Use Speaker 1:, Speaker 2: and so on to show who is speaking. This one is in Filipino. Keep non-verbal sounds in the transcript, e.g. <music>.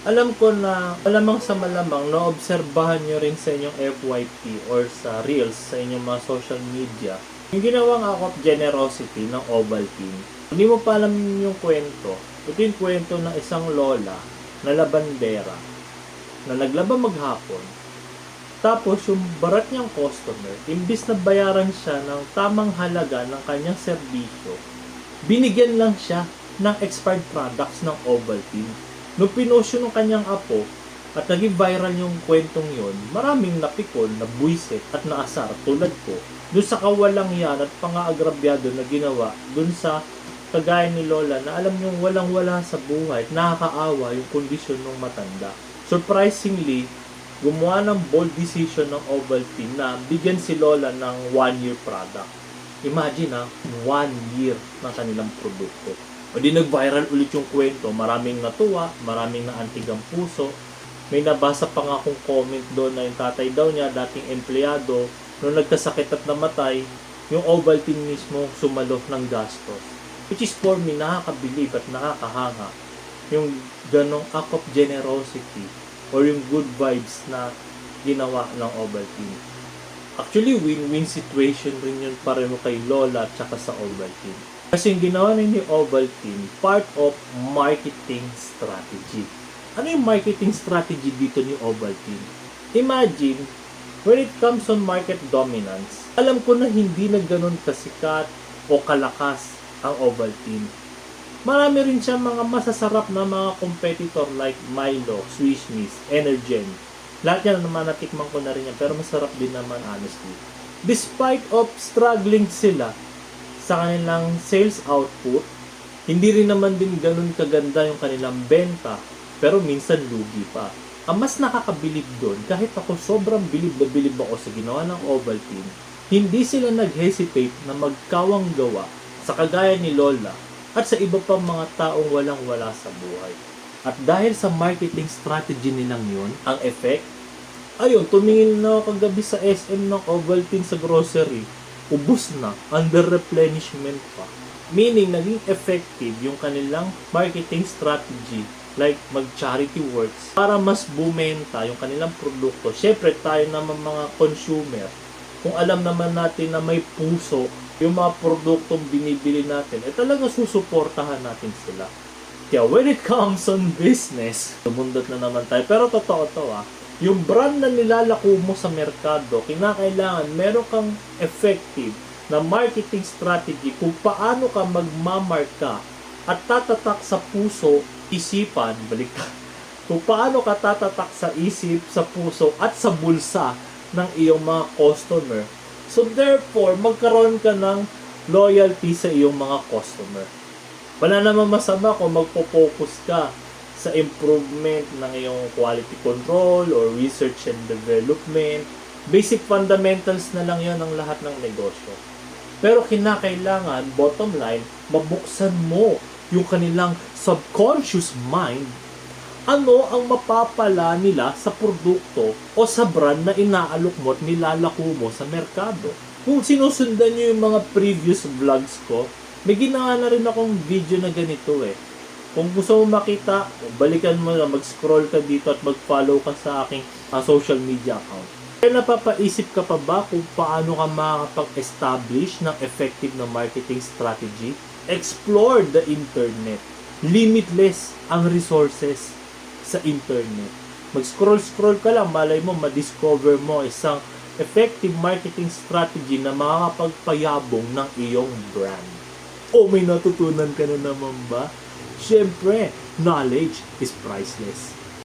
Speaker 1: Alam ko na malamang sa malamang naobserbahan nyo rin sa inyong FYP or sa Reels sa inyong mga social media yung ginawang act of generosity ng Ovaltine. Hindi mo pa alam yung kwento. Ito yung kwento ng isang lola na labandera na naglaba maghapon. Tapos yung barat niyang customer, imbis na bayaran siya ng tamang halaga ng kanyang serbisyo, binigyan lang siya ng expired products ng Ovaltine. Nung pinost yun ng kanyang apo, at naging viral yung kwentong yon, maraming napikon, nabuisit at naasar tulad ko dun sa kawalang yan at pangaagrabyado na ginawa dun sa kagaya ni Lola na alam niyong walang-wala sa buhay at nakakaawa yung kondisyon ng matanda. Surprisingly, gumawa ng bold decision ng Ovaltine na bigyan si Lola ng one-year product. Imagine ha, one year ng kanilang produkto. O di nag-viral ulit yung kwento, maraming natuwa, maraming naantig ang puso, may nabasa pa nga akong comment doon na yung tatay daw niya, dating empleyado, nung nagkasakit at namatay, yung Ovaltine mismo sumalo ng gastos. Which is for me, nakakabilib at nakakahanga. Yung ganong act of generosity or yung good vibes na ginawa ng Ovaltine. Actually, win-win situation rin yun pareho kay Lola at saka sa Ovaltine. Kasi yung ginawa ni Ovaltine, part of marketing strategy ano yung marketing strategy dito ni Ovaltine? Imagine, when it comes on market dominance, alam ko na hindi na ganun kasikat o kalakas ang Ovaltine. Marami rin siya mga masasarap na mga competitor like Milo, Swiss Miss, Energen. Lahat yan naman natikman ko na rin yan pero masarap din naman honestly. Despite of struggling sila sa kanilang sales output, hindi rin naman din ganun kaganda yung kanilang benta pero minsan lugi pa. Ang mas nakakabilib doon, kahit ako sobrang bilib na bilib ako sa ginawa ng Ovaltine, hindi sila nag-hesitate na magkawang gawa sa kagaya ni Lola at sa iba pang mga taong walang-wala sa buhay. At dahil sa marketing strategy nilang yun, ang effect, ayun, tumingin na ako kagabi sa SM ng Ovaltine sa grocery, ubus na, under replenishment pa. Meaning, naging effective yung kanilang marketing strategy like mag-charity works para mas bumenta yung kanilang produkto. Siyempre, tayo naman mga consumer, kung alam naman natin na may puso yung mga produktong binibili natin, eh talaga susuportahan natin sila. Kaya when it comes on business, lumundot na naman tayo. Pero totoo to ah, yung brand na nilalako mo sa merkado, kinakailangan meron kang effective na marketing strategy kung paano ka magmamarka at tatatak sa puso isipan, <laughs> baliktad. Kung paano ka tatatak sa isip, sa puso, at sa bulsa ng iyong mga customer. So therefore, magkaroon ka ng loyalty sa iyong mga customer. Wala namang masama kung magpo-focus ka sa improvement ng iyong quality control or research and development. Basic fundamentals na lang yon ng lahat ng negosyo. Pero kinakailangan, bottom line, mabuksan mo yung kanilang subconscious mind ano ang mapapala nila sa produkto o sa brand na inaalok mo at nilalako mo sa merkado. Kung sinusundan nyo yung mga previous vlogs ko, may ginawa na rin akong video na ganito eh. Kung gusto mo makita, balikan mo na, mag-scroll ka dito at mag-follow ka sa aking uh, social media account. Kaya napapaisip ka pa ba kung paano ka makakapag-establish ng effective na marketing strategy? Explore the internet. Limitless ang resources sa internet. Mag-scroll-scroll ka lang, malay mo, ma-discover mo isang effective marketing strategy na makakapagpayabong ng iyong brand. O may natutunan ka na naman ba? Siyempre, knowledge is priceless.